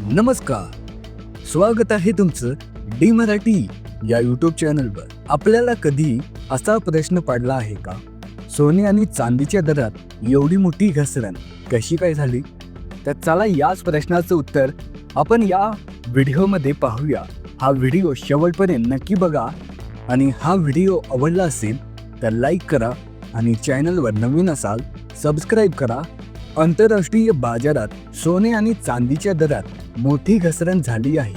नमस्कार. स्वागत आहे तुमचं डी मराठी या यूट्यूब चॅनलवर आपल्याला कधी असा प्रश्न पडला आहे का? सोने आणि चांदीच्या दरात एवढी मोठी घसरण कशी काय झाली? तर चला याच प्रश्नाचं उत्तर आपण या व्हिडिओमध्ये पाहूया. हा व्हिडिओ शेवटपर्यंत नक्की बघा आणि हा व्हिडिओ आवडला असेल तर लाईक करा आणि चॅनलवर नवीन असाल सबस्क्राईब करा. आंतरराष्ट्रीय बाजारात सोने आणि चांदीच्या दरात मोठी घसरण झाली आहे.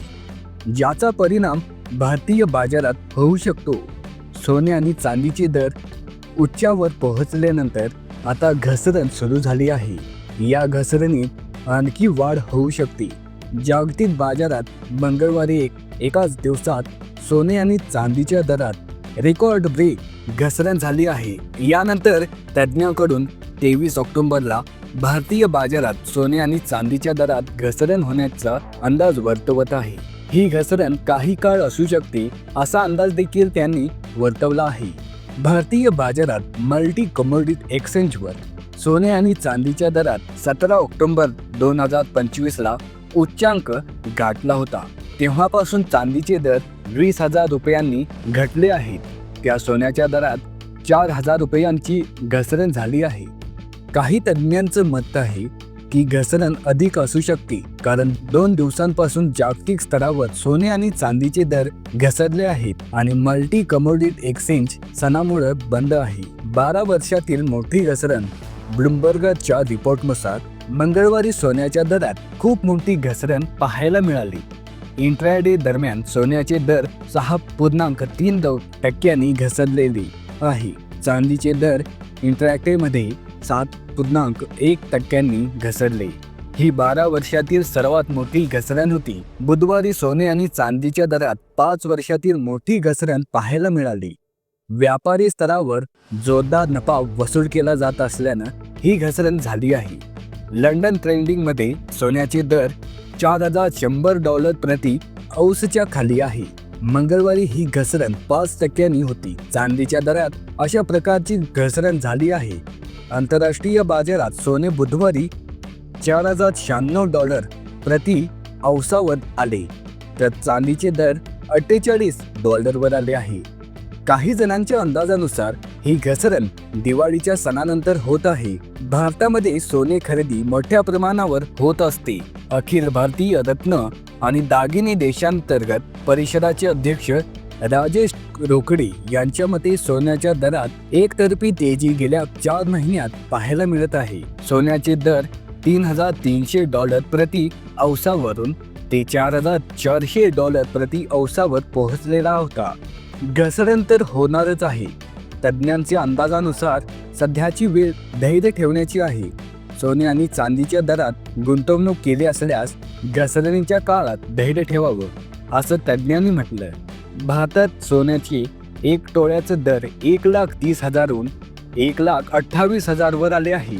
ज्याचा परिणाम भारतीय बाजारात होऊ शकतो. सोने आणि चांदीचे दर उच्चावर पोहोचल्यानंतर आता घसरण सुरू झाली आहे. या घसरणीत आणखी वाढ होऊ शकते. जागतिक बाजारात मंगळवारी एक एकाच दिवसात सोने आणि चांदीच्या दरात रेकॉर्ड ब्रेक घसरण झाली आहे. यानंतर तज्ज्ञांकडून तेवीस ऑक्टोबरला भारतीय बाजारात सोने आणि चांदीच्या दरात घसरण होण्याचा अंदाज वर्तवत आहे. ही घसरण काही काळ असू शकते असा अंदाज देखील त्यांनी वर्तवला आहे. भारतीय बाजारात मल्टी कमोडिट एक्सचेंजवर सोने आणि चांदीच्या दरात सतरा ऑक्टोबर दोन हजार पंचवीसला उच्चांक गाठला होता. तेव्हापासून चांदीचे दर वीस हजार रुपयांनी घटले आहेत. त्या सोन्याच्या दरात चार हजार रुपयांची घसरण झाली आहे. काही तज्ज्ञांचं मत आहे की घसरण अधिक असू शकते कारण दोन दिवसांपासून जागतिक स्तरावर सोने आणि चांदीचे दर घसरले आहेत आणि मल्टी कमोडिट एक्सचेंज सणामुळे बंद आहे. बारा वर्षातील मोठी घसरण ब्लुमबर्गच्या रिपोर्टनुसार मंगळवारी सोन्याच्या दरात खूप मोठी घसरण पाहायला मिळाली. इंट्राडे दरम्यान सोन्याचे दर सहा पूर्णांक तीन टक्क्यांनी घसरलेले आहे. चांदीचे दर इंट्रॅक्टेमध्ये सात पूर्णांक एक टक्क्यांनी घसरले. ही बारा वर्षातील सर्वात मोठी घसरण होती. बुधवारी सोने आणि चांदीच्या दरात पाच वर्षातील मोठी घसरण पाहायला मिळाली. व्यापारी स्तरावर जोरदार नफा वसूल केला जात असल्यानं ही घसरण झाली आहे. लंडन ट्रेंडिंगमध्ये सोन्याचे दर चार हजार शंभर डॉलर प्रति औसच्या खाली आहे. मंगळवारी ही घसरण पाच टक्क्यांनी होती. चांदीच्या दरात अशा प्रकारची घसरण झाली आहे. आंतरराष्ट्रीय बाजारात सोने बुधवारी चार हजार शहाण्णव डॉलर प्रति औसावर आले. तर चांदीचे दर अठ्ठेचाळीस डॉलरवर आले आहे. काही जणांच्या अंदाजानुसार ही घसरण दिवाळीच्या सणानंतर होत आहे. भारतामध्ये सोने खरेदी मोठ्या प्रमाणावर होत असते. अखिल भारतीय रत्न आणि दागिने देशांतर्गत परिषदाचे अध्यक्ष राजेश रोकडे यांच्या मते सोन्याच्या दरात एकतर्फी तेजी गेल्या चार महिन्यात पाहायला मिळत आहे. सोन्याचे दर तीन हजार तीनशे डॉलर प्रति अवसावरून ते चार हजार चारशे डॉलर प्रति अवसावर पोहोचलेला होता. घसरण तर होणारच आहे. तज्ज्ञांच्या अंदाजानुसार सध्याची वेळ धैर्य ठेवण्याची आहे. सोने आणि चांदीच्या दरात गुंतवणूक केली असल्यास घसरणीच्या काळात धैर्य ठेवावं असं तज्ज्ञांनी म्हटलं भारतात सोन्याची एक टोळ्याचं दर एक लाख तीस हजारहून एक लाख अठ्ठावीस हजारवर आले आहे.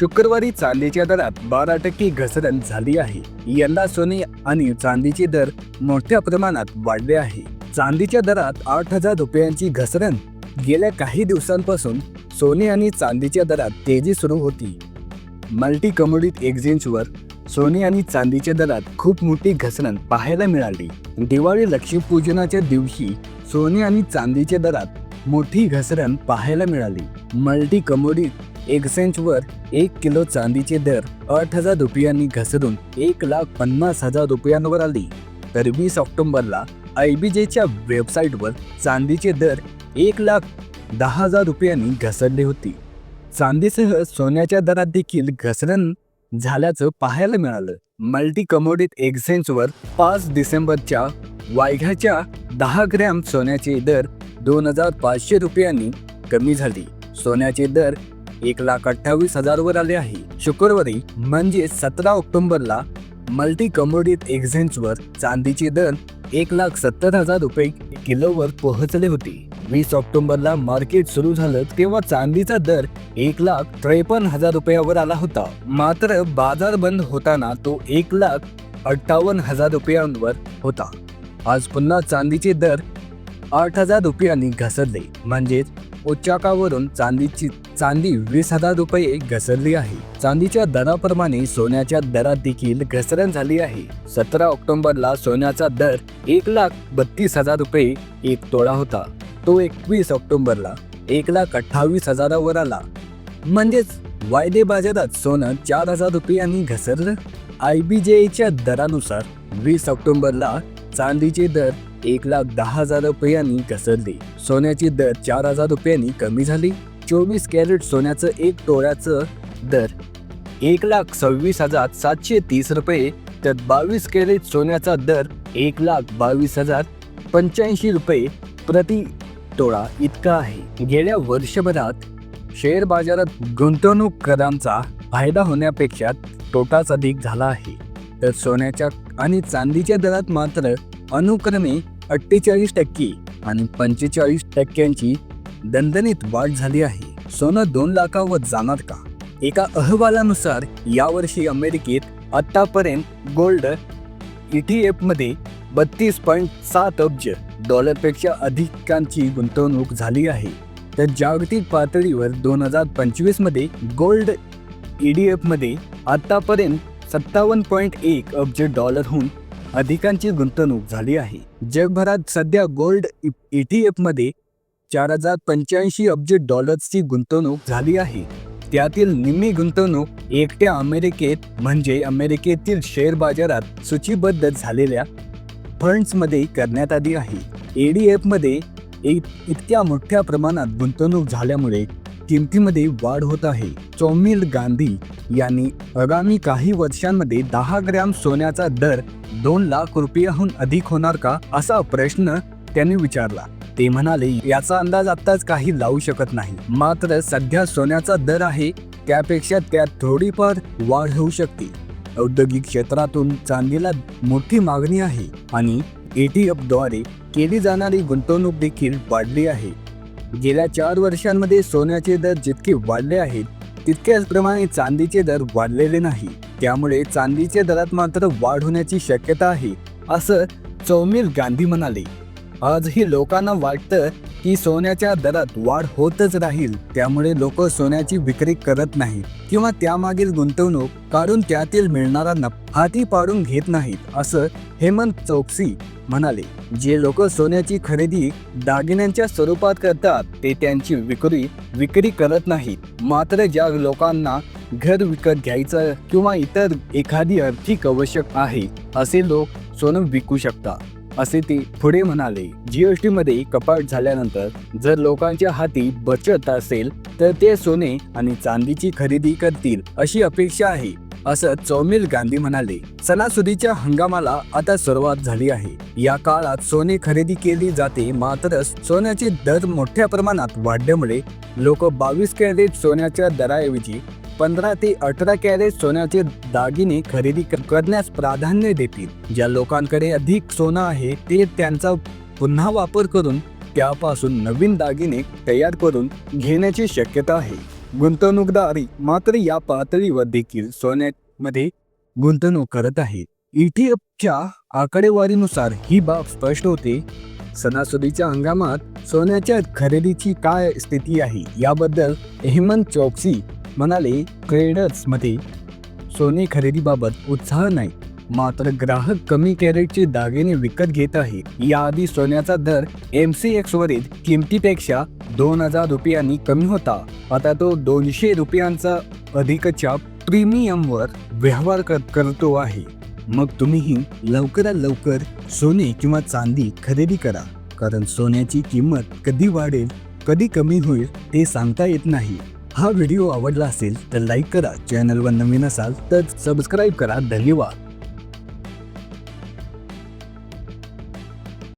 शुक्रवारी चांदीच्या दरात बारा टक्के घसरण झाली आहे. यंदा सोने आणि चांदीचे दर मोठ्या प्रमाणात वाढले आहे. चांदीच्या दरात आठ हजार रुपयांची घसरण. गेल्या काही दिवसांपासून सोने आणि चांदीच्या दरात तेजी सुरू होती. मल्टी कमोडिट एक्सचेंजवर सोने आणि चांदीच्या दरात खूप मोठी घसरण पाहायला मिळाली. दिवाळी लक्ष्मीपूजनाच्या दिवशी सोने आणि चांदीच्या दरात मोठी घसरण पाहायला मिळाली. मल्टी कमोडिट एक्सचेंजवर एक किलो चांदीचे दर आठ हजार रुपयांनी घसरून एक लाख पन्नास हजार रुपयांवर आली. तर वीस ऑक्टोबरला आय बी जेच्या वेबसाईटवर चांदीचे दर एक लाख दहा हजार रुपयांनी घसरली होती. चांदीसह सोन्याच्या दरात देखील घसरण झाल्याचं पाहायला मिळालं. मल्टी कमोडिट एक्सचेंजवर पाच डिसेंबरच्या वायघ्याच्या दहा ग्रॅम सोन्याचे दर दोन हजार पाचशे रुपयांनी कमी झाली. सोन्याचे दर एक लाख अठ्ठावीस हजारवर आले आहे. शुक्रवारी म्हणजे सतरा ऑक्टोबरला मल्टी कमोडिट एक्सचेंजवर चांदीचे दर एक लाख सत्तर हजार रुपये किलोवर पोहोचले होते. वीस ऑक्टोबरला मार्केट सुरू झालं तेव्हा चांदीचा दर एक लाख त्रेपन्न हजार रुपयावर आला होता. मात्र बाजार बंद होताना तो एक लाख अठ्ठावन्न हजार रुपयांवर होता. आज पुन्हा चांदीचे दर आठ हजार रुपयांनी घसरले. म्हणजेच उच्चाकावरून चांदीची चांदी वीस हजार रुपये घसरली आहे. चांदीच्या दराप्रमाणे सोन्याच्या दरात देखील घसरण झाली आहे. सतरा ऑक्टोबरला सोन्याचा दर एक लाख बत्तीस हजार रुपये एक तोळा होता. तो एकवीस ऑक्टोबरला एक लाख अठ्ठावीस हजारावर आला. म्हणजेच वायदे बाजारात सोनं चार हजार रुपयांनी घसरलं? आय बी जेच्या दरानुसार वीस ऑक्टोबरला चांदीचे दर एक लाख दहा हजार रुपयांनी घसरले. सोन्याची दर चार हजार रुपयांनी कमी झाली. चोवीस कॅरेट सोन्याचं एक तोळ्याचं दर एक लाख सव्वीस हजार सातशे तीस रुपये. तर बावीस कॅरेट सोन्याचा दर एक लाख बावीस हजार पंच्याऐंशी रुपये प्रति तोळा इतका आहे. गेल्या वर्षभरात शेअर बाजारात गुंतवणूकदारांचा फायदा होण्यापेक्षा तोटाच अधिक झाला आहे. तर सोन्याच्या आणि चांदीच्या दरात मात्र अनुक्रमे अठ्ठेचाळीस टक्के आणि पंचेचाळीस टक्क्यांची दणदणीत वाढ झाली आहे. सोनं दोन लाखावर जाणार का? एका अहवालानुसार यावर्षी अमेरिकेत आतापर्यंत गोल्ड E ईटीएफमध्ये बत्तीस पॉईंट सात अब्ज डॉलरपेक्षा अधिकांची गुंतवणूक झाली आहे. तर जागतिक पातळीवर दोन हजार पंचवीसमध्ये गोल्ड ई डी एफमध्ये आतापर्यंत सत्तावन्न पॉईंट एक अब्ज डॉलरहून अधिकांची गुंतवणूक झाली आहे. जगभरात सध्या गोल्ड ई टी एफमध्ये चार हजार पंच्याऐंशी अब्ज डॉलर्सची गुंतवणूक झाली आहे. त्यातील निम्मी गुंतवणूक एकट्या अमेरिकेत म्हणजे अमेरिकेतील शेअर बाजारात सूचीबद्ध झालेल्या फंड्समध्ये करण्यात आली आहे. एडीएफमध्ये एक इतक्या मोठ्या प्रमाणात गुंतवणूक झाल्यामुळे किमतीमध्ये वाढ होत आहे. चौमिल गांधी यांनी आगामी काही वर्षांमध्ये दहा ग्रॅम सोन्याचा दर दोन लाख रुपयाहून अधिक होणार का असा प्रश्न त्यांनी विचारला. ते म्हणाले याचा अंदाज आत्ताच काही लावू शकत नाही. मात्र सध्या सोन्याचा दर आहे त्यापेक्षा त्यात थोडीफार वाढ होऊ शकते. औद्योगिक क्षेत्रातून चांदीला मोठी मागणी आहे आणि एटीएफद्वारे केली जाणारी गुंतवणूक देखील वाढली आहे. गेल्या चार वर्षांमध्ये सोन्याचे दर जितके वाढले आहेत तितक्याच प्रमाणे चांदीचे दर वाढलेले नाही. त्यामुळे चांदीच्या दरात मात्र वाढ होण्याची शक्यता आहे असं चौमीर गांधी म्हणाले. आजही लोकांना वाटतं की सोन्याच्या दरात वाढ होतच राहील त्यामुळे लोक सोन्याची विक्री करत नाहीत किंवा त्यामागील गुंतवणूक काढून त्यातील मिळणारा नफा हाती पाडून घेत नाहीत असं हेमंत चौकसी म्हणाले. जे लोक सोन्याची खरेदी दागिन्यांच्या स्वरूपात करतात ते त्यांची विक्री विक्री करत नाहीत. मात्र ज्या लोकांना घर विकत घ्यायचं किंवा इतर एखादी आर्थिक आवश्यक आहे असे लोक सोनं विकू शकतात. असे ते पुढे म्हणाले. जीएसटी मध्ये कपात झाल्यानंतर जर लोकांच्या हाती बचत असेल तर ते सोने आणि चांदीची खरेदी करतील अशी अपेक्षा आहे असं चौमिल गांधी म्हणाले. सणासुदीच्या हंगामाला आता सुरुवात झाली आहे. या काळात सोने खरेदी केली जाते मात्र सोन्याचे दर मोठ्या प्रमाणात वाढल्यामुळे लोक बावीस कॅरेट सोन्याच्या दराऐवजी पंधरा ते अठरा कॅरेट सोन्याचे दागिने खरेदी क- करण्यास प्राधान्य देतील. ज्या लोकांकडे अधिक सोनं आहे ते त्यांचा पुन्हा वापर करून त्यापासून नवीन दागिने तयार करून घेण्याची शक्यता आहे. गुंतवणूकदारी मात्र या पातळीवर देखील सोन्यामध्ये गुंतवणूक करत आहेत ईटीएफच्या आकडेवारीनुसार ही बाब स्पष्ट होते. सणासुदीच्या हंगामात सोन्याच्या खरेदीची काय स्थिती आहे? याबद्दल हेमंत चौकसी म्हणाले ट्रेडर्समध्ये सोने खरेदीबाबत उत्साह नाही. मात्र ग्राहक कमी कॅरेटचे दागिने विकत घेत आहेत याआधी सोन्याचा दर एम सी एक्स वरील किमतीपेक्षा दोन हजार रुपयांनी कमी होता. आता तो दोनशे रुपयांचा अधिकच्या प्रीमियमवर व्यवहार कर- करतो आहे. मग तुम्हीही लवकरात लवकर सोने किंवा चांदी खरेदी करा. कारण सोन्याची किंमत कधी वाढेल कधी कमी होईल ते सांगता येत नाही. हा व्हिडिओ आवडला असेल तर लाईक करा चॅनलवर नवीन असाल तर सबस्क्राईब करा. धन्यवाद.